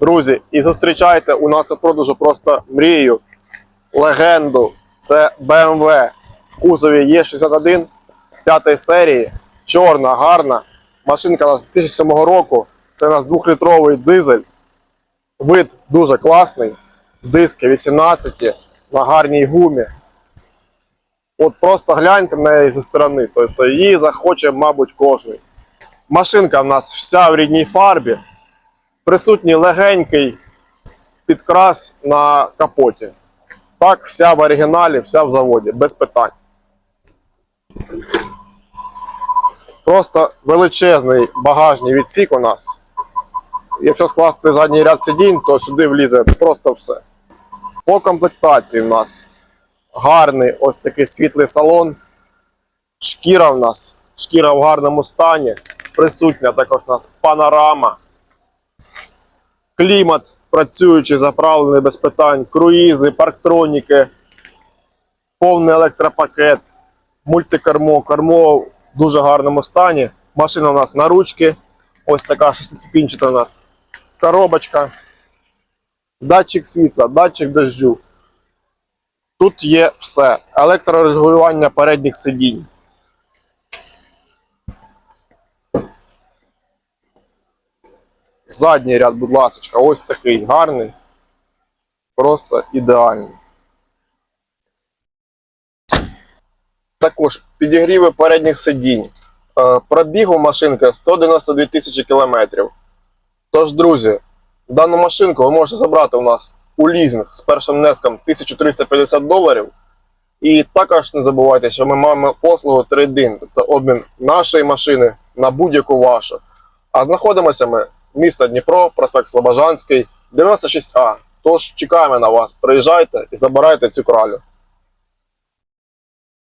Друзі, і зустрічайте у нас у продажу просто мрію, легенду. Це BMW в кузові Е61 п'ятої серії. Чорна, гарна. Машинка у нас 2007 року. Це у нас 2-літровий дизель. Вид дуже класний. Диски 18 на гарній гумі. От просто гляньте на неї зі сторони. Тобто її захоче, мабуть, кожен. Машинка в нас вся в рідній фарбі. Присутній легенький підкрас на капоті. Так, вся в оригіналі, вся в заводі, без питань. Просто величезний багажний відсік у нас. Якщо скласти задній ряд сидінь, то сюди влізе просто все. По комплектації в нас гарний ось такий світлий салон. Шкіра в нас, шкіра в гарному стані. Присутня також у нас панорама. Клімат працюючий, заправлений без питань, круїзи, парктроніки, повний електропакет, мультикермо, кермо в дуже гарному стані. Машина у нас на ручки. Ось така шестиступінчата у нас коробочка. Датчик світла, датчик дощу. Тут є все. Електрорегулювання передніх сидінь. Задній ряд, будь ласка, ось такий гарний. Просто ідеальний. Також підігріви передніх сидінь. Е, Пробіг у машинки 192 тисячі кілометрів. Тож, друзі, дану машинку ви можете забрати у нас у лізинг з першим внеском 1350 доларів. І також не забувайте, що ми маємо послугу трейдин, тобто обмін нашої машини на будь-яку вашу. А знаходимося ми місто Дніпро, проспект Слобожанський, 96А. Тож чекаємо на вас. Приїжджайте і забирайте цю кралю.